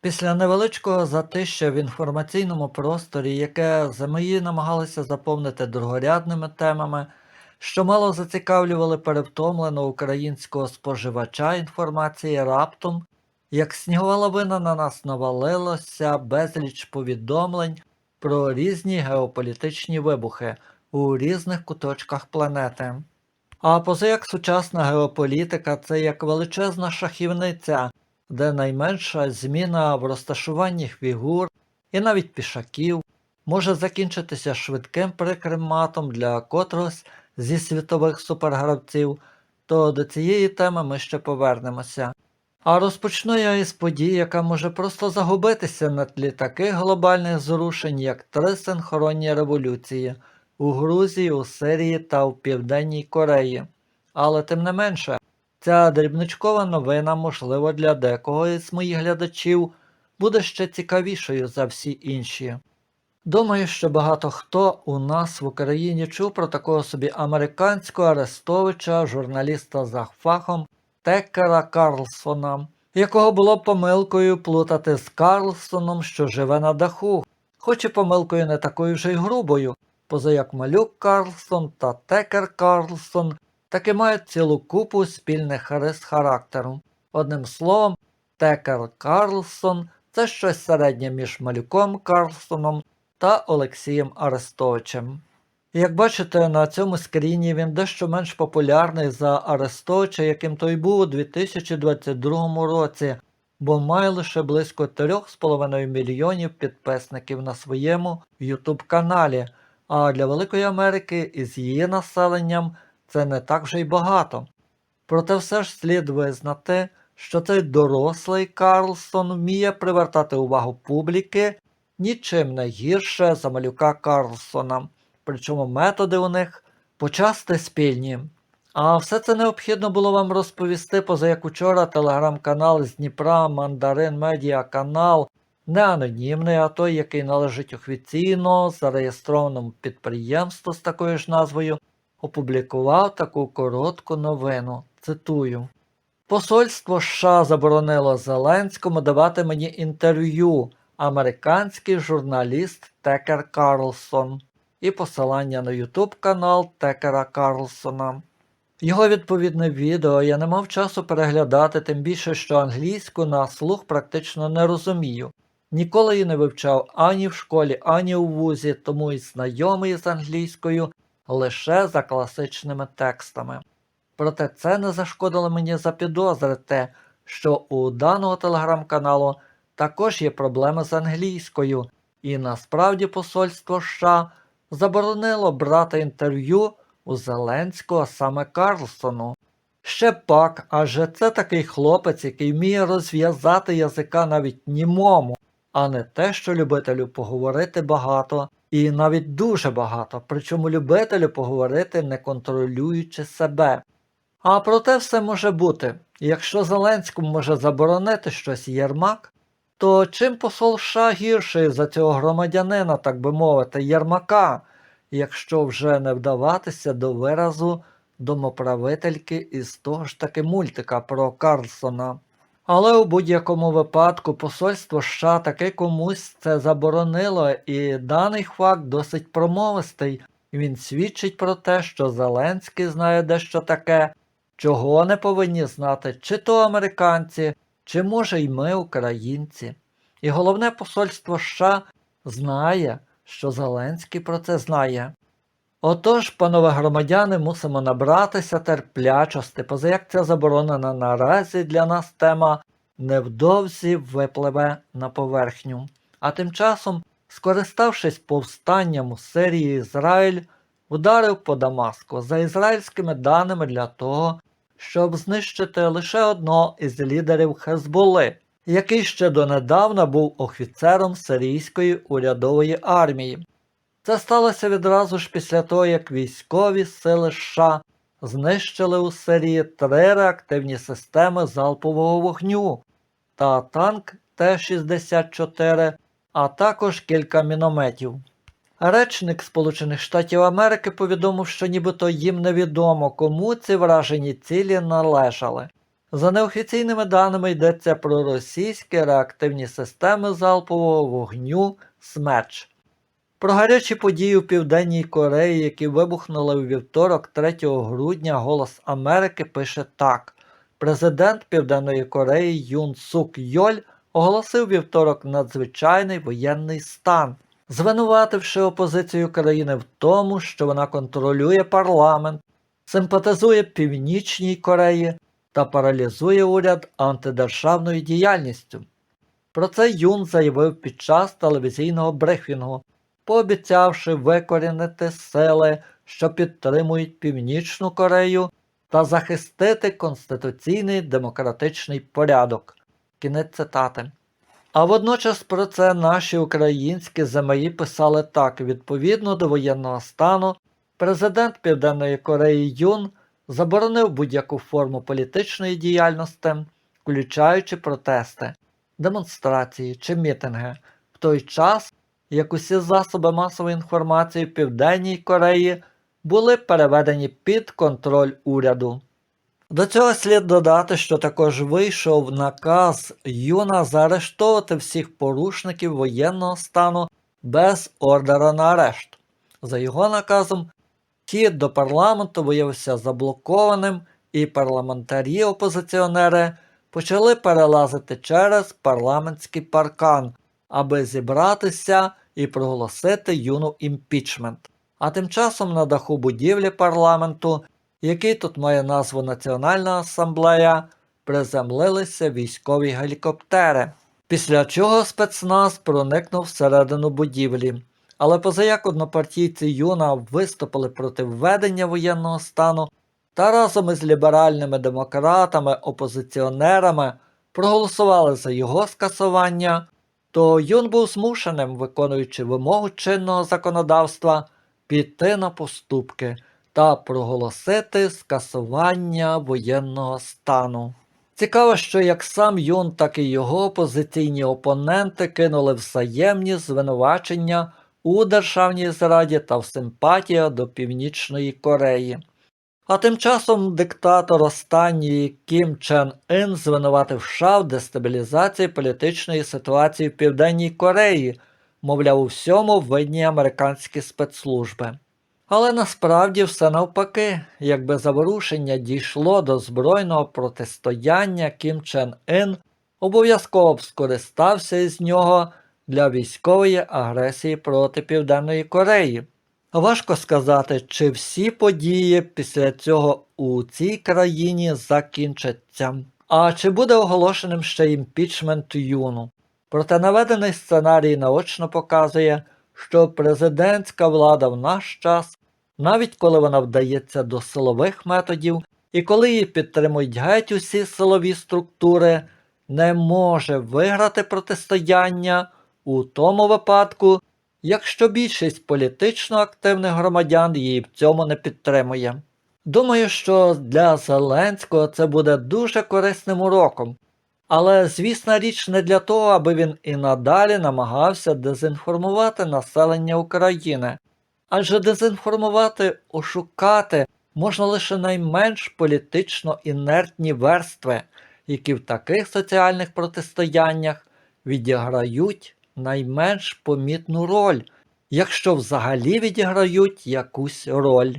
Після невеличкого затища в інформаційному просторі, яке ЗМІ намагалися заповнити другорядними темами, що мало зацікавлювали перевтомленого українського споживача інформації раптом, як снігова лавина на нас навалилося безліч повідомлень про різні геополітичні вибухи у різних куточках планети. А позаяк сучасна геополітика це як величезна шахівниця, де найменша зміна в розташуванні фігур і навіть пішаків може закінчитися швидким прикрим матом для котрогось зі світових супергравців, то до цієї теми ми ще повернемося. А розпочну я із подій, яка може просто загубитися на тлі таких глобальних зрушень, як три синхронні революції у Грузії, у Сирії та в Південній Кореї. Але тим не менше, ця дрібничкова новина, можливо, для декого із моїх глядачів буде ще цікавішою за всі інші. Думаю, що багато хто у нас в Україні чув про такого собі американського арестовича, журналіста за фахом Текера Карлсона, якого було помилкою плутати з Карлсоном, що живе на даху, хоч і помилкою не такою вже й грубою, позаяк малюк Карлсон та Текер Карлсон таки мають цілу купу спільних рис характеру. Одним словом, Текер Карлсон це щось середнє між малюком Карлсоном та Олексієм Арестовичем. Як бачите, на цьому скріні він дещо менш популярний за Арестовича, яким той був у 2022 році, бо має лише близько 3,5 мільйонів підписників на своєму YouTube каналі, а для Великої Америки із її населенням це не так вже й багато. Проте все ж слід визнати, що цей дорослий Карлсон вміє привертати увагу публіки нічим не гірше за малюка Карлсона, причому методи у них почасти спільні. А все це необхідно було вам розповісти, поза як учора телеграм-канал з Дніпра Мандарин Медіа канал, не анонімний, а той, який належить офіційно зареєстрованому підприємству з такою ж назвою, опублікував таку коротку новину. Цитую. Посольство США заборонило Зеленському давати мені інтерв'ю, американський журналіст Текер Карлсон і посилання на YouTube канал Текера Карлсона. Його відповідне відео я не мав часу переглядати, тим більше, що англійську на слух практично не розумію. Ніколи її не вивчав ані в школі, ані у вузі, тому і знайомий з англійською лише за класичними текстами. Проте це не зашкодило мені запідозрити, що у даного телеграм-каналу також є проблеми з англійською, і насправді посольство США заборонило брати інтерв'ю у Зеленського саме Карлсону. Ще пак, адже це такий хлопець, який вміє розв'язати язика навіть німому, а не те, що любителю поговорити багато, і навіть дуже багато, причому любителю поговорити не контролюючи себе. А проте все може бути. Якщо Зеленському може заборонити щось Єрмак, то чим посол США гірший за цього громадянина, так би мовити, Єрмака, якщо вже не вдаватися до виразу домоправительки із того ж таки мультика про Карлсона. Але у будь-якому випадку посольство США таки комусь це заборонило, і даний факт досить промовистий. Він свідчить про те, що Зеленський знає дещо таке, чого не повинні знати чи то американці, чи може й ми, українці. І головне посольство США знає, що Зеленський про це знає. Отож, панове громадяни, мусимо набратися терплячости, позаяк ця заборонена наразі для нас тема невдовзі випливе на поверхню. А тим часом, скориставшись повстанням у Сирії, Ізраїль ударив по Дамаску за ізраїльськими даними для того, щоб знищити лише одного із лідерів Хезболи, який ще донедавна був офіцером сирійської урядової армії. Це сталося відразу ж після того, як військові сили США знищили у Сирії три реактивні системи залпового вогню та танк Т-64, а також кілька мінометів. Речник Сполучених Штатів Америки повідомив, що нібито їм невідомо, кому ці вражені цілі належали. За неофіційними даними йдеться про російські реактивні системи залпового вогню «Смерч». Про гарячі події у Південній Кореї, які вибухнули у вівторок 3 грудня, Голос Америки пише так. Президент Південної Кореї Юн Сук Йоль оголосив вівторок надзвичайний воєнний стан, звинувативши опозицію країни в тому, що вона контролює парламент, симпатизує Північній Кореї та паралізує уряд антидержавною діяльністю. Про це Юн заявив під час телевізійного брифінгу, пообіцявши викорінити сили, що підтримують Північну Корею та захистити конституційний демократичний порядок. Кінець цитати. А водночас про це наші українські ЗМІ писали так: відповідно до воєнного стану, президент Південної Кореї Юн заборонив будь-яку форму політичної діяльності, включаючи протести, демонстрації чи мітинги, в той час, як усі засоби масової інформації в Південній Кореї були переведені під контроль уряду. До цього слід додати, що також вийшов наказ Юна заарештовувати всіх порушників воєнного стану без ордера на арешт. За його наказом, хід до парламенту виявився заблокованим, і парламентарі-опозиціонери почали перелазити через парламентський паркан, аби зібратися і проголосити юну імпічмент. А тим часом на даху будівлі парламенту, який тут має назву Національна асамблея, приземлилися військові гелікоптери. Після чого спецназ проникнув всередину будівлі. Але позаяк однопартійці Юна виступили проти введення воєнного стану та разом із ліберальними демократами, опозиціонерами проголосували за його скасування, то Юн був змушеним, виконуючи вимогу чинного законодавства, піти на поступки та проголосити скасування воєнного стану. Цікаво, що як сам Юн, так і його опозиційні опоненти кинули взаємні звинувачення у державній зраді та в симпатія до Північної Кореї. А тим часом диктатор останньої Кім Чен Ін звинуватив США в дестабілізації політичної ситуації в Південній Кореї, мовляв, у всьому винні американські спецслужби. Але насправді все навпаки, якби заворушення дійшло до збройного протистояння Кім Чен Ін, обов'язково б скористався із нього для військової агресії проти Південної Кореї. Важко сказати, чи всі події після цього у цій країні закінчаться, а чи буде оголошеним ще імпічмент Юну. Проте наведений сценарій наочно показує, що президентська влада в наш час, навіть коли вона вдається до силових методів і коли її підтримують геть усі силові структури, не може виграти протистояння у тому випадку, якщо більшість політично активних громадян її в цьому не підтримує. Думаю, що для Зеленського це буде дуже корисним уроком, але звісна річ не для того, аби він і надалі намагався дезінформувати населення України. Адже дезінформувати, ошукати можна лише найменш політично інертні верстви, які в таких соціальних протистояннях відіграють найменш помітну роль, якщо взагалі відіграють якусь роль.